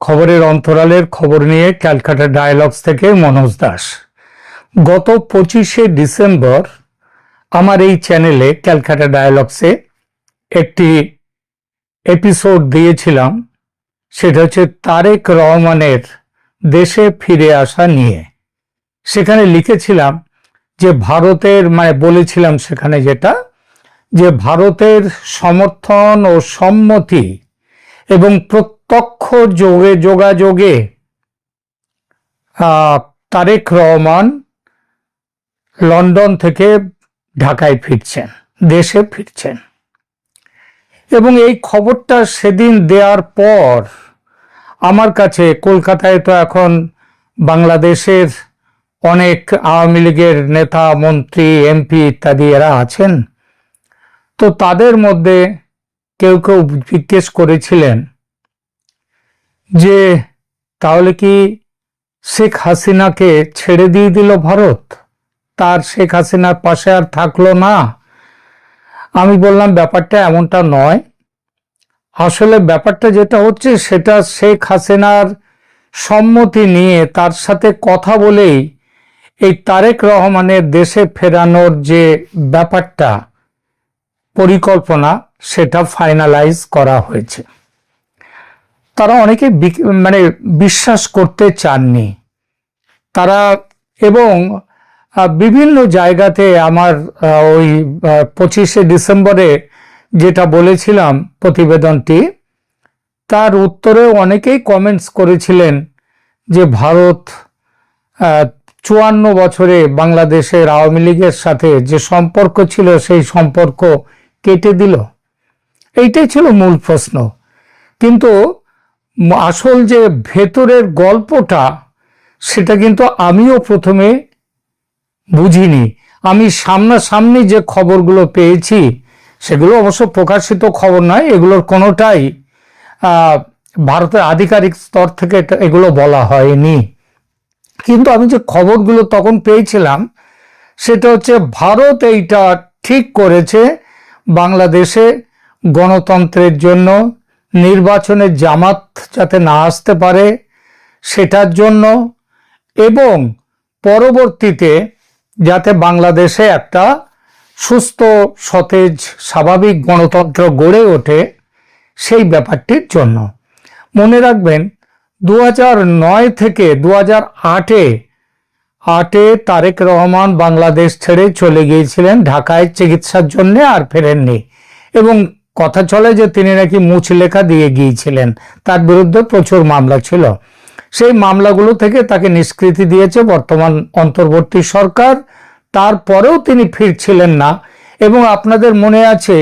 খবরের অন্তরালের খবর নিয়ে ক্যালকাটা ডায়ালগস থেকে মনোজ দাস। গত পঁচিশে ডিসেম্বর আমার এই চ্যানেলে ক্যালকাটা ডায়ালগসে একটি এপিসোড দিয়েছিলাম, সেটা হচ্ছে তারেক রহমানের দেশে ফিরে আসা নিয়ে। সেখানে লিখেছিলাম যে ভারতের মানে বলেছিলাম সেখানে যেটা, যে ভারতের সমর্থন ও সম্মতি এবং প্রত্যক্ষ যোগে, যোগাযোগে তারেক রহমান লন্ডন থেকে ঢাকায় ফিরছেন, দেশে ফিরছেন। এবং এই খবরটা সেদিন দেওয়ার পর আমার কাছে কলকাতায় তো এখন বাংলাদেশের অনেক আওয়ামী লীগের নেতা, মন্ত্রী, এমপি ইত্যাদি এরা আছেন। তো তাদের মধ্যে কেউ কেউ জিজ্ঞেস করেছিলেন যে তাহলে কি শেখ হাসিনাকে ছেড়ে দিয়ে দিল ভারত? তার শেখ হাসিনার পাশে আর থাকল না। আমি বললাম, ব্যাপারটা এমনটা নয়। আসলে ব্যাপারটা যেটা হচ্ছে, সেটা শেখ হাসিনার সম্মতি নিয়ে তার সাথে কথা বলেই এই তারেক রহমানের দেশে ফেরানোর যে ব্যাপারটা, পরিকল্পনা, সেটা ফাইনালাইজ করা হয়েছে। তারা অনেকে মানে বিশ্বাস করতে চাননি। তারা এবং বিভিন্ন জায়গাতে আমার ওই পঁচিশে ডিসেম্বরে যেটা বলেছিলাম প্রতিবেদনটি, তার উত্তরে অনেকেই কমেন্টস করেছিলেন যে ভারত চুয়ান্ন বছরে বাংলাদেশের আওয়ামী লীগের সাথে যে সম্পর্ক ছিল সেই সম্পর্ক কেটে দিল। এইটাই ছিল মূল প্রশ্ন। কিন্তু আসল যে ভেতরের গল্পটা, সেটা কিন্তু আমিও প্রথমে বুঝিনি। আমি সামনাসামনি যে খবরগুলো পেয়েছি, সেগুলো অবশ্য প্রকাশিত খবর নয়, এগুলোর কোনোটাই ভারতের আধিকারিক স্তর থেকে এগুলো বলা হয়নি। কিন্তু আমি যে খবরগুলো তখন পেয়েছিলাম, সেটা হচ্ছে ভারত এইটা ঠিক করেছে, বাংলাদেশে গণতন্ত্রের জন্য নির্বাচনের জামাত যাতে না আসতে পারে সেটার জন্য এবং পরবর্তীতে যাতে বাংলাদেশে একটা সুস্থ, সতেজ, স্বাভাবিক গণতন্ত্র গড়ে ওঠে সেই ব্যাপারটির জন্য। মনে রাখবেন দু নয় থেকে দু হাজার আটে আটে তারেক রহমান বাংলাদেশ ছেড়ে চলে গিয়েছিলেন, ঢাকায় চিকিৎসার জন্য আর ফেরেননি। এবং কথা চলে যে তিনি নাকি মুছ লেখা দিয়ে গিয়েছিলেন। তার বিরুদ্ধে প্রচুর মামলা ছিল। সেই মামলাগুলো থেকে তাকে নিষ্কৃতি দিয়েছে বর্তমান অন্তর্বর্তী সরকার। তারপরেও তিনি ফিরছিলেন না এবং আপনাদের মনে আছে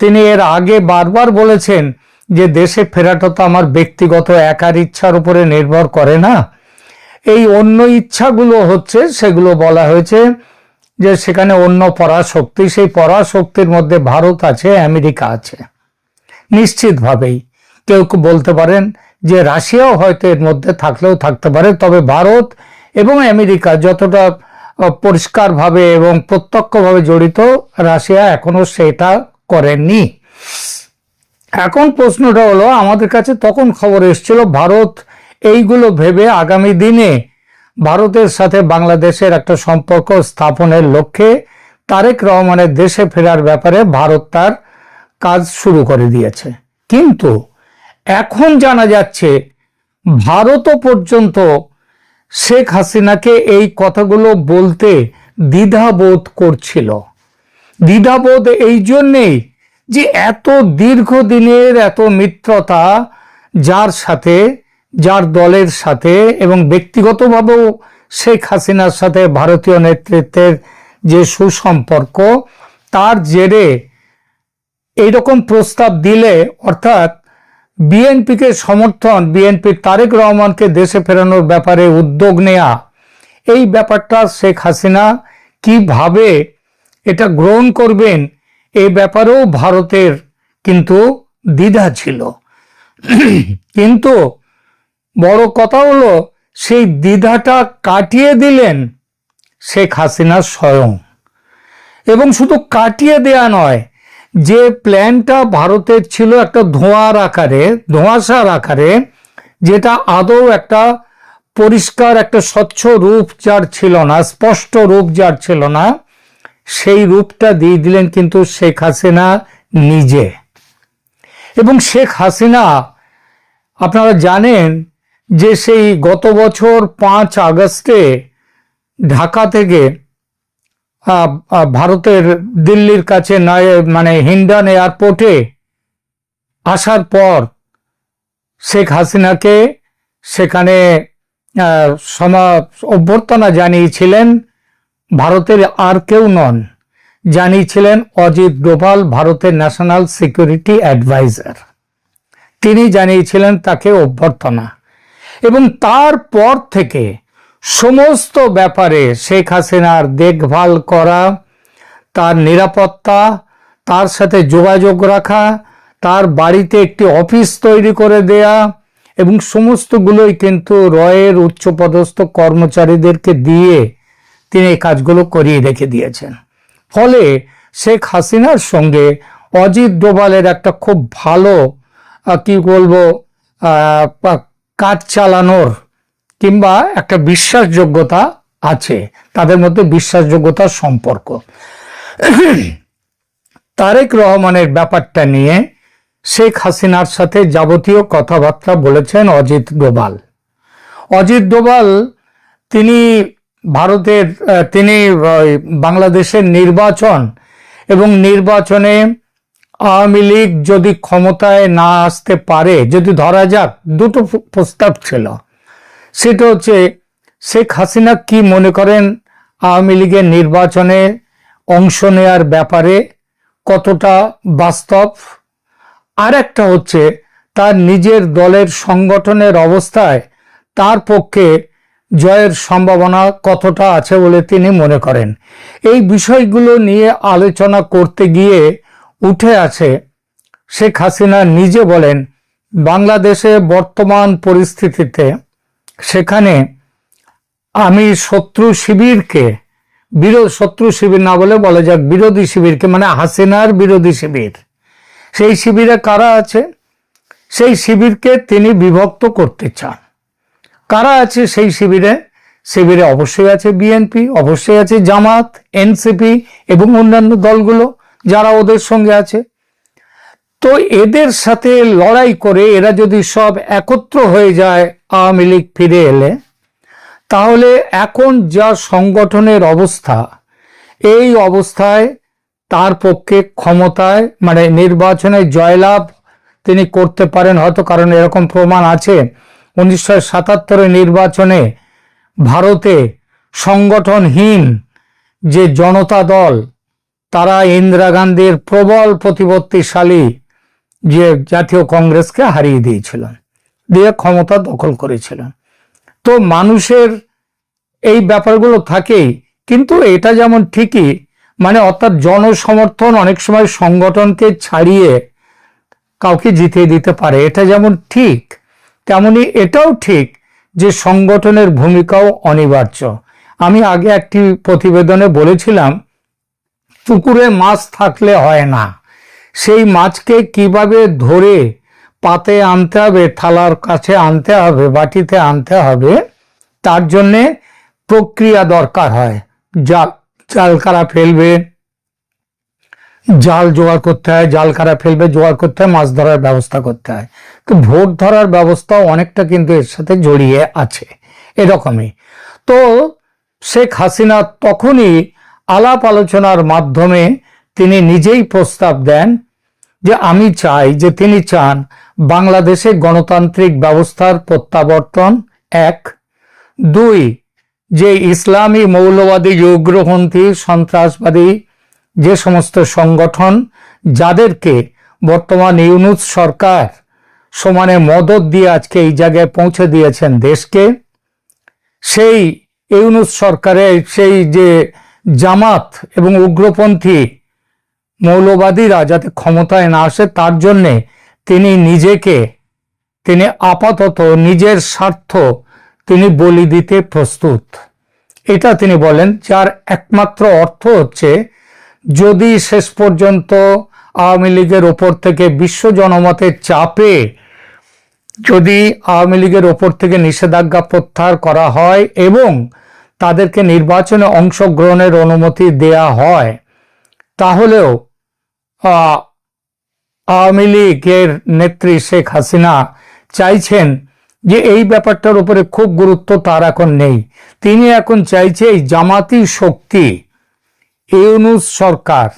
তিনি এর আগে বারবার বলেছেন যে দেশে ফেরাটা তো আমার ব্যক্তিগত একার ইচ্ছার উপরে নির্ভর করে না। এই অন্য ইচ্ছাগুলো হচ্ছে, সেগুলো বলা হয়েছে যে সেখানে অন্য পরাশক্তি, সেই পরাশক্তির মধ্যে ভারত আছে, আমেরিকা আছে। নিশ্চিতভাবেই কেউ বলতে পারেন যে রাশিয়াও হয়তো এর মধ্যে থাকলেও থাকতে পারে, তবে ভারত এবং আমেরিকা যতটা পরিষ্কারভাবে এবং প্রত্যক্ষভাবে জড়িত, রাশিয়া এখনও সেটা করেননি এখন প্রশ্নটা হলো, আমাদের কাছে তখন খবর এসেছিল, ভারত এইগুলো ভেবে আগামী দিনে ভারতের সাথে বাংলাদেশের একটা সম্পর্ক স্থাপনের লক্ষ্যে তারেক রহমানের দেশে ফেরার ব্যাপারে ভারত তার কাজ শুরু করে দিয়েছে। কিন্তু এখন জানা যাচ্ছে ভারতও পর্যন্ত শেখ হাসিনাকে এই কথাগুলো বলতে দ্বিধাবোধ করছিল। দ্বিধাবোধ এই জন্যেই যে এত দীর্ঘদিনের এত মিত্রতা যার সাথে যার দলের সাথে এবং ব্যক্তিগতভাবেও শেখ হাসিনার সাথে ভারতীয় নেতৃত্বের যে সুসম্পর্ক, তার জেরে এইরকম প্রস্তাব দিলে, অর্থাৎ বিএনপিকে সমর্থন, বিএনপির তারেক রহমানকে দেশে ফেরানোর ব্যাপারে উদ্যোগ নেয়া, এই ব্যাপারটা শেখ হাসিনা কীভাবে এটা গ্রহণ করবেন এই ব্যাপারেও ভারতের কিন্তু দ্বিধা ছিল। কিন্তু বড় কথা হলো, সেই দ্বিধাটা কাটিয়ে দিলেন শেখ হাসিনা স্বয়ং। এবং শুধু কাটিয়ে দেয়া নয়, যে প্ল্যানটা ভারতের ছিল একটা ধোঁয়ার আকারে, ধোঁয়াশার আকারে, যেটা আদৌ একটা পরিষ্কার, একটা স্বচ্ছ রূপ যার ছিল না, স্পষ্ট রূপ যার ছিল না, সেই রূপটা দিয়ে দিলেন কিন্তু শেখ হাসিনা নিজে। এবং শেখ হাসিনা, আপনারা জানেন যে সেই গত বছর পাঁচ আগস্টে ঢাকা থেকে ভারতের দিল্লির কাছে নয়- মানে হিন্ডন এয়ারপোর্টে আসার পর শেখ হাসিনাকে সেখানে সমা, অভ্যর্থনা জানিয়েছিলেন, ভারতের আর কেউ নন। জানিয়েছিলেন অজিত ডোভাল, ভারতের ন্যাশনাল সিকিউরিটি অ্যাডভাইজার। তিনি জানিয়েছিলেন তাকে অভ্যর্থনা। এবং তারপর থেকে সমস্ত ব্যাপারে শেখ হাসিনার দেখভাল করা, তার নিরাপত্তা, তার সাথে যোগাযোগ রাখা, তার বাড়িতে একটি অফিস তৈরি করে দেয়া এবং সমস্তগুলোই কিন্তু রয়ের উচ্চপদস্থ কর্মচারীদেরকে দিয়ে তিনি এই কাজগুলো করিয়ে রেখে দিয়েছেন। ফলে শেখ হাসিনার সঙ্গে অজিত ডোভালের একটা খুব ভালো কি বলব কাজ চালানোর কিংবা একটা বিশ্বাসযোগ্যতা আছে, তাদের মধ্যে বিশ্বাসযোগ্যতার সম্পর্ক। তারেক রহমানের ব্যাপারটা নিয়ে শেখ হাসিনার সাথে যাবতীয় কথাবার্তা বলেছেন অজিত ডোবাল অজিত ডোবাল তিনি ভারতের, তিনি বাংলাদেশের নির্বাচন এবং নির্বাচনে আওয়ামী লীগ যদি ক্ষমতায় না আসতে পারে, যদি ধরা যাক দুটো প্রস্তাব ছিল, সেটা হচ্ছে শেখ হাসিনা কি মনে করেন আওয়ামী লীগের নির্বাচনে অংশ নেয়ার ব্যাপারে কতটা বাস্তব? আর একটা হচ্ছে তার নিজের দলের সংগঠনের অবস্থায় তার পক্ষে জয়ের সম্ভাবনা কতটা আছে বলে তিনি মনে করেন। এই বিষয়গুলো নিয়ে আলোচনা করতে গিয়ে উঠে আছে। শেখ হাসিনা নিজে বলেন, বাংলাদেশে বর্তমান পরিস্থিতিতে সেখানে আমি শত্রু শিবিরকে বিরোধ শত্রু শিবির না বলে বলা যাক বিরোধী শিবিরকে মানে হাসিনার বিরোধী শিবির। সেই শিবিরে কারা আছে? সেই শিবিরকে তিনি বিভক্ত করতে চান। কারা আছে সেই শিবিরে? শিবিরে অবশ্যই আছে বিএনপি, অবশ্যই আছে জামাত, এনসিপি এবং অন্যান্য দলগুলো। যারা ওদের সঙ্গে আছে। তো এদের সাথে লড়াই করে এরা যদি সব একত্র হয়ে যায়, আওয়ামী লীগ ফিরে এলে, তাহলে এখন যা সংগঠনের অবস্থা, এই অবস্থায় তার পক্ষে ক্ষমতায় মানে নির্বাচনে জয়লাভ তিনি করতে পারেন, হয়তো কারণ এরকম প্রমাণ আছে। উনিশশো সাতাত্তরের নির্বাচনে ভারতে সংগঠনহীন যে জনতা দল তারা ইন্দিরা গান্ধীর প্রবল প্রতিপত্তিশালী যে জাতীয় কংগ্রেসকে হারিয়ে দিয়েছিলেন, দিয়ে ক্ষমতা দখল করেছিলেন। তো মানুষের এই ব্যাপারগুলো থাকেই, কিন্তু এটা যেমন ঠিকই মানে অর্থাৎ জনসমর্থন অনেক সময় সংগঠনকে ছাড়িয়ে কাউকে জিতিয়ে দিতে পারে, এটা যেমন ঠিক, তেমনি এটাও ঠিক যে সংগঠনের ভূমিকাও অনিবার্য। আমি আগে একটি প্রতিবেদনে বলেছিলাম পুকুরে মাছ থাকলে হয় না। সেই মাছকে কীভাবে ধরে পাতে আনতে হবে, থালার কাছে আনতে হবে, বাটিতে আনতে হবে, তার জন্যে প্রক্রিয়া দরকার হয়। জাল জাল কারা ফেলবে? জাল জোগাড় করতে হয়, জাল কারা ফেলবে, জোগাড় করতে হয়, মাছ ধরার ব্যবস্থা করতে হয়। তো ভোট ধরার ব্যবস্থাও অনেকটা কিন্তু এর সাথে জড়িয়ে আছে, এরকমই। তো শেখ হাসিনা তখনই আলাপ আলোচনার মাধ্যমে তিনি নিজেই প্রস্তাব দেন যে আমি চাই যে তিনি চান বাংলাদেশে গণতান্ত্রিক ব্যবস্থার প্রত্যাবর্তন। এক। দুই, যে ইসলামী মৌলবাদী উগ্রপন্থী, সন্ত্রাসবাদী যে সমস্ত সংগঠন, যাদেরকে বর্তমান ইউনুস সরকার সমানে মদত দিয়ে আজকে এই জায়গায় পৌঁছে দিয়েছেন দেশকে, সেই ইউনুস সরকারের সেই যে জামাত এবং উগ্রপন্থী মৌলবাদীরা যাতে ক্ষমতায় না আসে, তার জন্যে তিনি নিজেকে, তিনি আপাতত নিজের স্বার্থ তিনি বলি দিতে প্রস্তুত। এটা তিনি বলেন, যার একমাত্র অর্থ হচ্ছে, যদি শেষ পর্যন্ত আওয়ামী লীগের ওপর থেকে বিশ্ব জনমতের চাপে, যদি আওয়ামী লীগের ওপর থেকে নিষেধাজ্ঞা প্রত্যাহার করা হয় এবং তাদেরকে নির্বাচনে অংশগ্রহণের অনুমতি দেয়া হয়, তাহলেও আওয়ামী লীগের নেত্রী শেখ হাসিনা চাইছেন যে এই ব্যাপারটার উপরে খুব গুরুত্ব তার এখন নেই। তিনি এখন চাইছে এই জামাতি শক্তি, ইউনুস সরকার,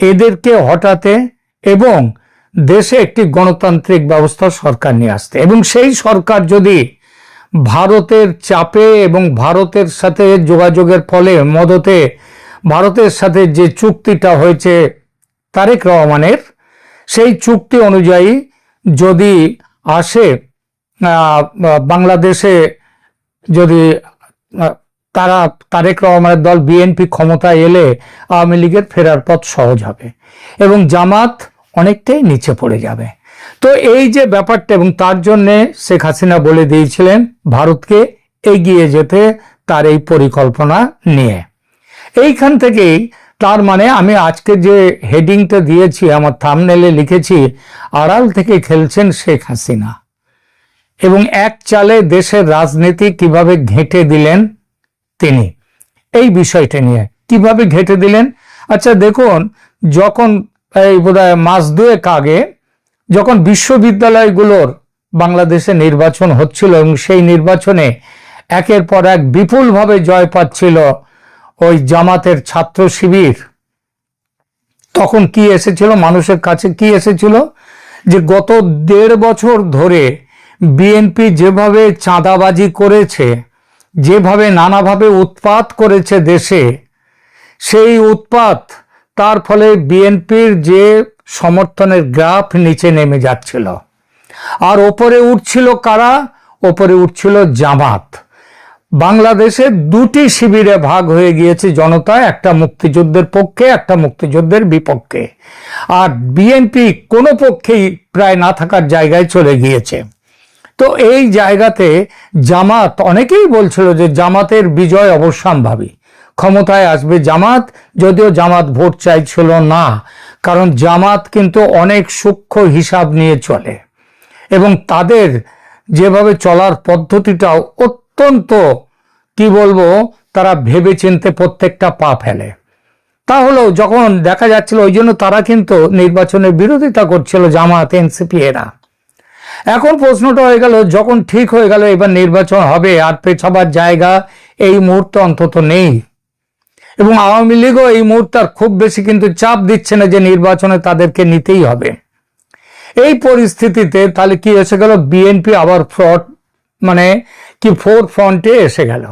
এদেরকে হটাতে এবং দেশে একটি গণতান্ত্রিক ব্যবস্থা সরকার নিয়ে আসতে। এবং সেই সরকার যদি ভারতের চাপে এবং ভারতের সাথে যোগাযোগের ফলে মদতে ভারতের সাথে যে চুক্তিটা হয়েছে তারেক রহমানের, সেই চুক্তি অনুযায়ী যদি আসে বাংলাদেশে যদি তারা, তারেক রহমানের দল বিএনপি ক্ষমতায় এলে আওয়ামী লীগের ফেরার পথ সহজ হবে এবং জামাত অনেকটাই নিচে পড়ে যাবে। তো এই যে ব্যাপারটা এবং তার জন্যে শেখ হাসিনা বলে দিয়েছিলেন, ভারতকে এগিয়ে যেতে তার এই পরিকল্পনা নিয়ে। এইখান থেকেই তার মানে আমি আজকে যে হেডিংটা দিয়েছি, আমার থামনেলে লিখেছি, আড়াল থেকে খেলছেন শেখ হাসিনা। এবং এক চালে দেশের রাজনীতি কীভাবে ঘেঁটে দিলেন তিনি, এই বিষয়টা নিয়ে। কীভাবে ঘেঁটে দিলেন? আচ্ছা দেখুন, যখন এই বোধহয় মাস দুয়েক আগে যখন বিশ্ববিদ্যালয়গুলোর বাংলাদেশে নির্বাচন হচ্ছিল এবং সেই নির্বাচনে একের পর এক বিপুলভাবে জয় পাচ্ছিল ওই জামাতের ছাত্র শিবির, তখন কি এসেছিল? মানুষের কাছে কি এসেছিল? যে গত দেড় বছর ধরে বিএনপি যেভাবে চাঁদাবাজি করেছে, যেভাবে নানাভাবে উৎপাত করেছে দেশে, সেই উৎপাত, তার ফলে বিএনপির যে সমর্থনের গ্রাফ নিচে নেমে যাচ্ছিল। আর ওপরে উঠছিল কারা? ওপরে উঠছিল জামাত। বাংলাদেশে দুটি শিবিরে ভাগ হয়ে গিয়েছে জনতা, একটা মুক্তিযুদ্ধের পক্ষে, একটা মুক্তিযুদ্ধের বিপক্ষে। আর বিএনপি কোনো পক্ষেই প্রায় না থাকার জায়গায় চলে গিয়েছে। তো এই জায়গাতে জামাত, অনেকেই বলছিল যে জামাতের বিজয় অবশ্যম্ভাবী। ক্ষমতায় আসবে জামাত, যদিও জামাত ভোট চাইছিল না। কারণ জামাত কিন্তু অনেক সূক্ষ্ম হিসাব নিয়ে চলে। এবং তাদের যেভাবে চলার পদ্ধতিটাও অত্যন্ত, কি বলব, তারা ভেবে চিনতে প্রত্যেকটা পা ফেলে। তাহলেও যখন দেখা যাচ্ছিল, ওই জন্য তারা কিন্তু নির্বাচনের বিরোধিতা করছিল জামাত, এনসিপি এরা। এখন প্রশ্নটা হয়ে গেল, যখন ঠিক হয়ে গেল এবার নির্বাচন হবে, আর পেছাবার জায়গা এই মুহূর্তে অন্তত নেই। এবং আওয়ামী লীগও এই মুহূর্তে খুব বেশি কিন্তু চাপ দিচ্ছে না যে নির্বাচনে তাদেরকে নিতেই হবে। এই পরিস্থিতিতে তাহলে কি এসে গেল? বিএনপি আবার ফ্রড মানে কি ফোর ফ্রন্টে এসে গেল।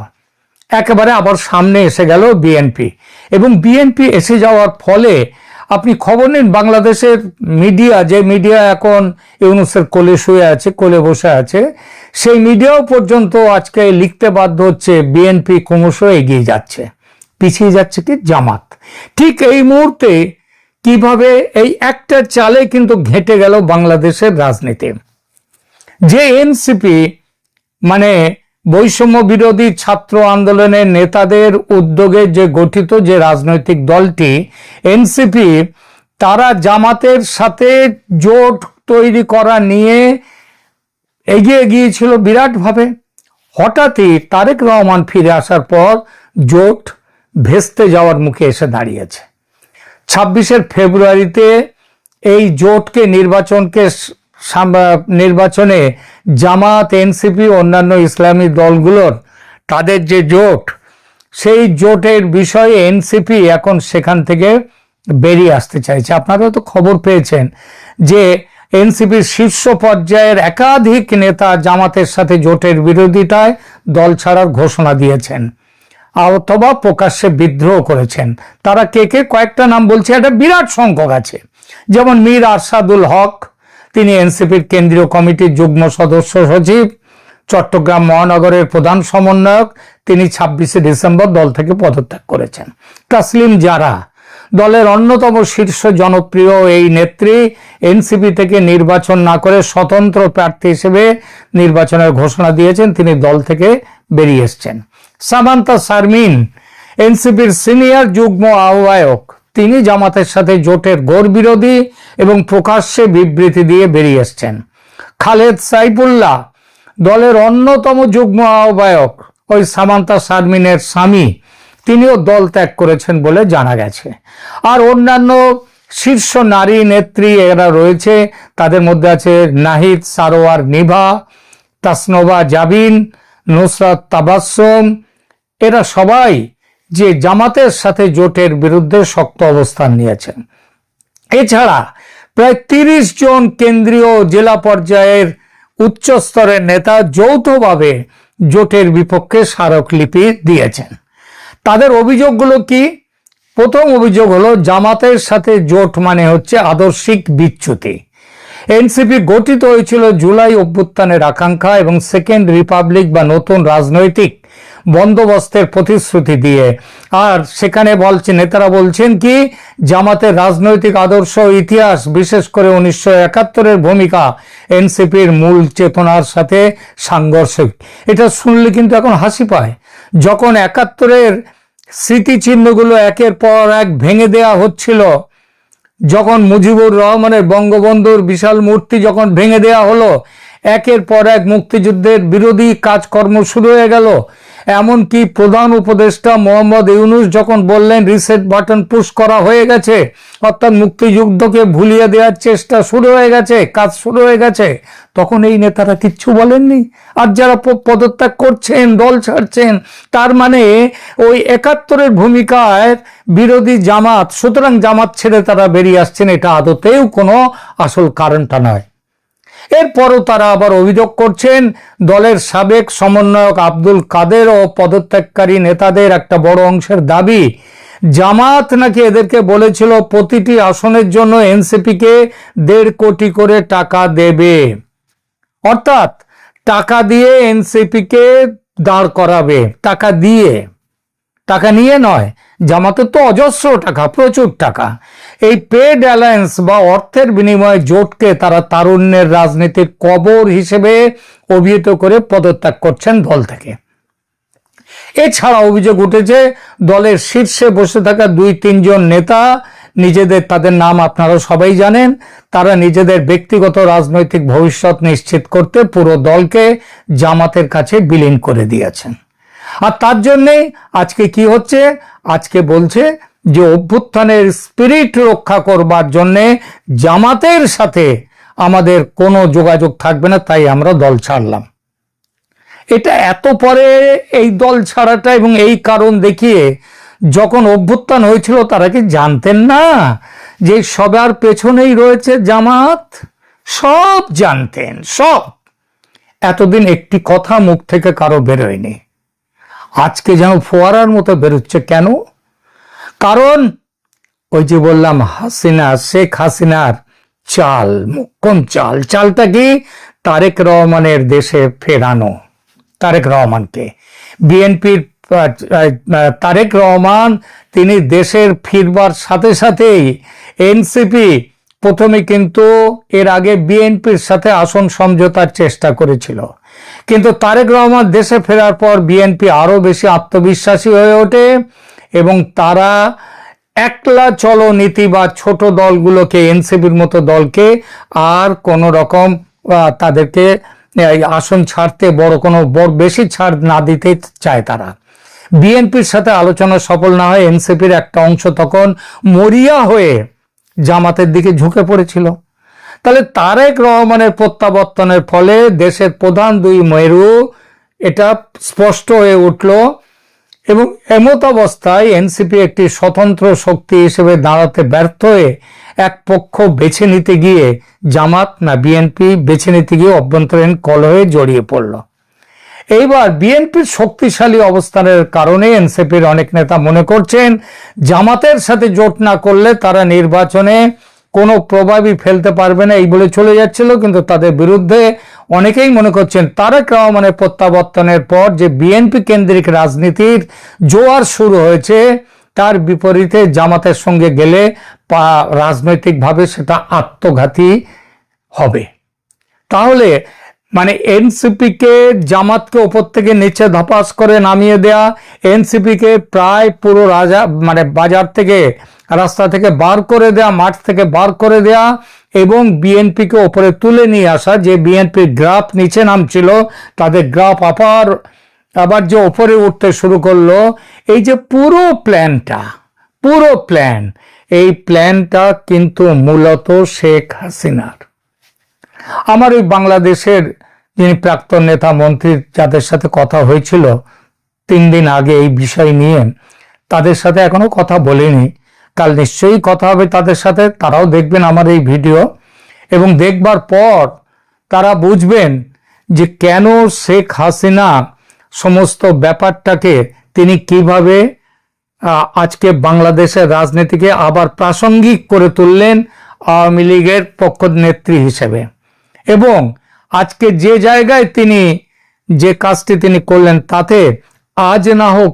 একেবারে আবার সামনে এসে গেল বিএনপি। এবং বিএনপি এসে যাওয়ার ফলে আপনি খবর নিন, বাংলাদেশের মিডিয়া, যে মিডিয়া এখন ইউনুসের কোলে শুয়ে আছে, কোলে বসে আছে, সেই মিডিয়াও পর্যন্ত আজকে লিখতে বাধ্য হচ্ছে বিএনপি ক্রমশ এগিয়ে যাচ্ছে। পিছিয়ে যাচ্ছে কি জামাত। ঠিক এই মুহূর্তে কীভাবে এই একটা চালে কিন্তু ঘেঁটে গেল বাংলাদেশের রাজনীতি। যে এনসিপি মানে বৈষম্য বিরোধী ছাত্র আন্দোলনের নেতাদের উদ্যোগে যে গঠিত যে রাজনৈতিক দলটি, এনসিপি, তারা জামাতের সাথে জোট তৈরি করা নিয়ে এগিয়ে গিয়েছিল বিরাটভাবে। হঠাৎই তারেক রহমান ফিরে আসার পর জোট ভেস্তে যাওয়ার মুখে এসে দাঁড়িয়েছে। ছাব্বিশের ফেব্রুয়ারিতে এই জোটকে নির্বাচনকে নির্বাচনে জামাত, এনসিপি, অন্যান্য ইসলামী দলগুলোর তাদের যে জোট, সেই জোটের বিষয়ে এনসিপি এখন সেখান থেকে বেরিয়ে আসতে চাইছে। আপনারা তো খবর পেয়েছেন যে এনসিপির শীর্ষ পর্যায়ের একাধিক নেতা জামাতের সাথে জোটের বিরোধিতায় দল ছাড়ার ঘোষণা দিয়েছেন। অথবা প্রকাশ্যে বিদ্রোহ করেছেন। তারা কে কে? কয়েকটা নাম বলছে। একটা বিরাট সংখ্যক আছে। যেমন মীর আরশাদুল হক, তিনি এনসিপির কেন্দ্রীয় কমিটির যুগ্ম সদস্য সচিব, চট্টগ্রাম মহানগরের প্রধান সমন্বয়ক, তিনি ছাব্বিশে ডিসেম্বর দল থেকে পদত্যাগ করেছেন। তাসলিম জারা, দলের অন্যতম শীর্ষ জনপ্রিয় এই নেত্রী, এনসিপি থেকে নির্বাচন না করে স্বতন্ত্র প্রার্থী হিসেবে নির্বাচনের ঘোষণা দিয়েছেন। তিনি দল থেকে বেরিয়ে এসছেন। সামান্তা শারমিন এনসিপির সিনিয়র যুগ্ম আহ্বায়ক। তিনি জামাতের সাথে জোটের ঘোর বিরোধী এবং প্রকাশ্যে বিবৃতি দিয়ে বেরিয়ে এসছেন। খালেদ সাইফুল্লাহ, দলের অন্যতম যুগ্ম আহ্বায়ক, ওই সামান্তা শারমিনের স্বামী। তিনিও দল ত্যাগ করেছেন বলে জানা গেছে। আর অন্যান্য শীর্ষ নারী নেত্রী এরা রয়েছে। তাদের মধ্যে আছে নাহিদ সারোয়ার নিভা তাসনোভা জাবিন, নুসরাত তাবাসম এরা সবাই যে জামাতের সাথে জোটের বিরুদ্ধে শক্ত অবস্থান নিয়েছেন। এছাড়া প্রায় তিরিশ জন কেন্দ্রীয় জেলা পর্যায়ের উচ্চ স্তরের নেতা যৌথভাবে জোটের বিপক্ষে স্মারকলিপি দিয়েছেন। তাদের অভিযোগগুলো কি? প্রথম অভিযোগ হলো, জামাতের সাথে জোট মানে হচ্ছে আদর্শিক বিচ্যুতি। এনসিপি গঠিত হয়েছিল জুলাই অভ্যুত্থানের আকাঙ্ক্ষা এবং সেকেন্ড রিপাবলিক বা নতুন রাজনৈতিক বন্দোবস্তের প্রতিশ্রুতি দিয়ে। আর সেখানে বলছে নেতারা বলছেন কি, জামাতের রাজনৈতিক আদর্শ ইতিহাস, বিশেষ করে উনিশশো একাত্তরের ভূমিকা, এনসিপির মূল চেতনার সাথে সাংঘর্ষিক। এটা শুনলে কিন্তু এখন হাসি পায়। যখন একাত্তরের স্মৃতিচিহ্নগুলো একের পর এক ভেঙে দেয়া হচ্ছিল যখন মুজিবুর রহমানের বঙ্গবন্ধুর বিশাল মূর্তি যখন ভেঙে দেয়া হলো, একের পর এক মুক্তিযুদ্ধের বিরোধী কাজকর্ম শুরু হয়ে গেল। এমনকি প্রধান উপদেষ্টা মোহাম্মদ ইউনুস যখন বললেন, রিসেট বাটন পুশ করা হয়ে গেছে, অর্থাৎ মুক্তিযুদ্ধকে ভুলিয়ে দেওয়ার চেষ্টা শুরু হয়ে গেছে, কাজ শুরু হয়ে গেছে, তখন এই নেতারা কিচ্ছু বলেননি। আর যারা পদত্যাগ করছেন, দল ছাড়ছেন, তার মানে ওই একাত্তরের ভূমিকায় বিরোধী জামাত, সুতরাং জামাত ছেড়ে তারা বেরিয়ে আসছেন, এটা আদতেও কোনো আসল কারণটা নয়। এরপরও তারা আবার অভিযোগ করছেন, দলের সাবেক সমন্বয়ক আব্দুল কাদের ও পদত্যাগকারী নেতাদের একটা বড় অংশের দাবি। জামাত নাকি এদেরকে বলেছিল প্রতিটি আসনের জন্য এনসিপিকে দেড় কোটি করে টাকা দেবে। অর্থাৎ টাকা দিয়ে এনসিপিকে দাঁড় করাবে। টাকা দিয়ে। টাকা নিয়ে নয়, জামাতের তো অজস্র টাকা, প্রচুর টাকা। এই পেড অ্যালায়েন্স বা অর্থের বিনিময়ে জোটকে তারা তারুণ্যের রাজনীতির কবর হিসেবে অভিহিত করে পদত্যাগ করছেন দল থেকে। এছাড়া অভিযোগ উঠেছে, দলের শীর্ষে বসে থাকা দুই তিনজন নেতা, নিজেদের তাদের নাম আপনারা সবাই জানেন, তারা নিজেদের ব্যক্তিগত রাজনৈতিক ভবিষ্যৎ নিশ্চিত করতে পুরো দলকে জামাতের কাছে বিলীন করে দিয়েছেন। আর তার জন্যে আজকে কি হচ্ছে? আজকে বলছে যে অভ্যুত্থানের স্পিরিট রক্ষা করবার জন্যে জামাতের সাথে আমাদের কোনো যোগাযোগ থাকবে না, তাই আমরা দল ছাড়লাম। এটা এত পরে এই দল ছাড়াটা এবং এই কারণ দেখিয়ে যখন অভ্যুত্থান হয়েছিল, তারা কি জানতেন না যে সবার পেছনেই রয়েছে জামাত? সব জানতেন, সব। এতদিন একটি কথা মুখ থেকে কারও বেরোয়নি আজকে যেন ফোয়ারার মতো বেরোচ্ছে, কেন? কারণ ওই যে বললাম, হাসিনা, শেখ হাসিনার চাল কোন চাল। চালটা কি? তারেক রহমানের দেশে ফেরানো। তারেক রহমানকে। বিএনপির তারেক রহমান তিনি দেশের ফিরবার সাথে সাথেই এনসিপি প্রথমে কিন্তু এর আগে বিএনপির সাথে আসন সমঝোতার চেষ্টা করেছিল। কিন্তু তারেক রহমান দেশে ফেরার পর বিএনপি আরও বেশি আত্মবিশ্বাসী হয়ে ওঠে। এবং তারা একলা চলো নীতি বা ছোট দলগুলোকে, এনসিপির মতো দলকে আর কোনো রকম তাদেরকে আসন ছাড়তে বড় কোনো বড় বেশি ছাড় না দিতে চায় তারা। বিএনপির সাথে আলোচনা সফল না হয় এনসিপির একটা অংশ তখন মরিয়া হয়ে জামাতের দিকে ঝুঁকে পড়েছিল। তাহলে তারেক রহমানের প্রত্যাবর্তনের ফলে দেশের প্রধান দুই মেরু, এটা স্পষ্ট হয়ে উঠল এবং এমত অবস্থায় এনসিপি একটি স্বতন্ত্র শক্তি হিসেবে দাঁড়াতে ব্যর্থ হয়ে এক পক্ষ বেছে নিতে গিয়ে জামাত না বিএনপি বেছে নিতে গিয়ে অভ্যন্তরীণ কলহে জড়িয়ে পড়ল। এইবার বিএনপির শক্তিশালী অবস্থানের কারণে এনসিপির অনেক নেতা মনে করছেন, জামাতের সাথে জোট না করলে তারা নির্বাচনে কোনো প্রভাবই ফেলতে পারবে না, এই বলে চলে যাচ্ছিল, কিন্তু তাদের বিরুদ্ধে অনেকেই মনে করছেন তারেক রহমানের প্রত্যাবর্তনের পর যে বিএনপি কেন্দ্রিক রাজনীতির জোয়ার শুরু হয়েছে, তার বিপরীতে জামাতের সঙ্গে গেলে রাজনৈতিকভাবে সেটা আত্মঘাতী হবে। তাহলে মানে এনসিপিকে জামাতকে ওপর থেকে নিচে ধপাস করে নামিয়ে দেয়া, এনসিপিকে প্রায় পুরো রাজা মানে বাজার থেকে রাস্তা থেকে বার করে দেয়া, মাঠ থেকে বার করে দেয়া এবং বিএনপিকে ওপরে তুলে নিয়ে আসা, যে বিএনপির গ্রাফ নিচে নামছিল, তাদের গ্রাফ আবার আবার যে ওপরে উঠতে শুরু করল, এই যে পুরো প্ল্যানটা, পুরো প্ল্যান, এই প্ল্যানটা কিন্তু মূলত শেখ হাসিনার। আমার ওই বাংলাদেশের যিনি প্রাক্তন নেতা মন্ত্রী, যাদের সাথে কথা হয়েছিল তিন দিন আগে এই বিষয় নিয়ে, তাদের সাথে এখনও কথা বলিনি। কাল নিশ্চয়ই কথা হবে তাদের সাথে, তারাও দেখবেন আমার এই ভিডিও। এবং দেখবার পর তারা বুঝবেন যে কেন শেখ হাসিনা সমস্ত ব্যাপারটাকে তিনি কীভাবে আজকে বাংলাদেশের রাজনীতিকে আবার প্রাসঙ্গিক করে তুললেন আওয়ামী লীগের পক্ষ নেত্রী হিসেবে। এবং আজকে যে জায়গায় তিনি যে কাজটি তিনি করলেন তাতে আজ না হোক